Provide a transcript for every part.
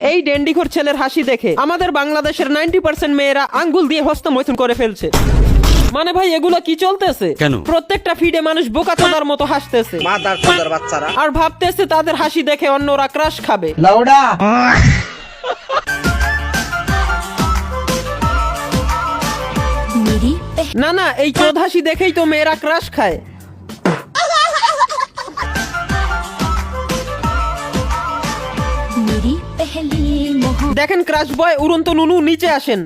এই ডেন্ডিখোর ছেলের হাসি দেখে আমাদের বাংলাদেশের নাইনটি পার্সেন্ট মেয়েরা আঙ্গুল দিয়ে হস্ত মৈথুন করে ফেলছে। মানে ভাই এগুলো কি চলতেছে? কেন? প্রত্যেকটা ফিডে মানুষ বোকা তোদার মতো হাসতেছে। বাচ্চারা। আর ভাবতেছে তাদের হাসি দেখে অন্যরা ক্রাশ খাবে। লাউডা! না না এই চোদ হাসি দেখেই তো মেয়েরা ক্রাশ খায়। দেখেন ক্রাশ বয় উড়ন্ত নুনু নিচে আসেন।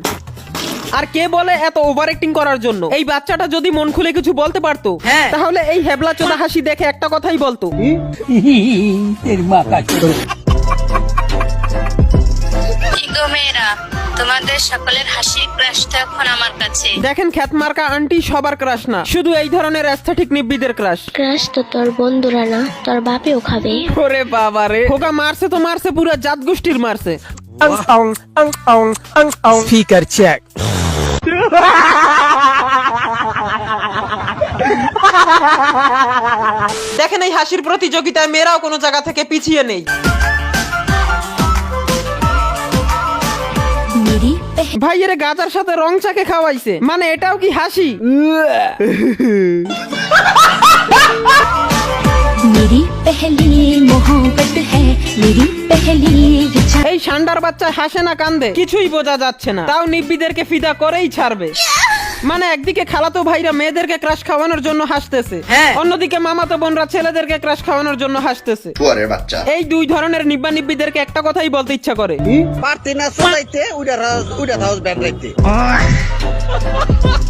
আর কে বলে এত ওভার অ্যাক্টিং করার জন্য? এই বাচ্চাটা যদি মন খুলে কিছু বলতে পারতো হ্যাঁ। তাহলে এই হেবলা চোদা হাসি দেখে একটা কথাই বলতো। তোমাদের সকলের হাসির ক্রাশ তো এখন আমার কাছে। দেখেন খ্যাতমার্কা আন্টি সবার ক্রাশ না শুধু এই ধরনের অ্যাস্থেটিক নিব্বিদের ক্রাশ ক্রাশ তো তোর বন্ধুরা না তোর বাপেও খাবে। ওরে বাবা রে খোকা মারছে তো মারছে পুরো জাত গোষ্ঠীর মারছে। Speaker check. দেখেন এই হাসির প্রতিযোগিতায় মেয়েরাও কোনো জায়গা থেকে পিছিয়ে নেই। ভাই এর গাজার সাথে রং চাকে খাওয়াইছে? মানে এটাও কি হাসি? মেরি পেহলি মোহব্বত হ্যাঁ মেরি এই ষান্ডার বাচ্চা হাসে না কান্দে। কিছুই বোঝা যাচ্ছে না। তাও নিব্বিদেরকে ফিদা করেই ছাড়বে। মানে একদিকে খালাতো ভাইরা মেয়েদেরকে ক্রাশ খাওয়ানোর জন্য হাসতেছে। হ্যাঁ। অন্যদিকে মামাতো বোনরা ছেলেদেরকে ক্রাশ খাওয়ানোর জন্য হাসতেছে। বাচ্চা। এই দুই ধরনের নিব্বা নিব্বিদেরকে একটা কথাই বলতে ইচ্ছা করে। পারতি না উইডার হাউস উইডার হাউস ব্যান্ড রাখতে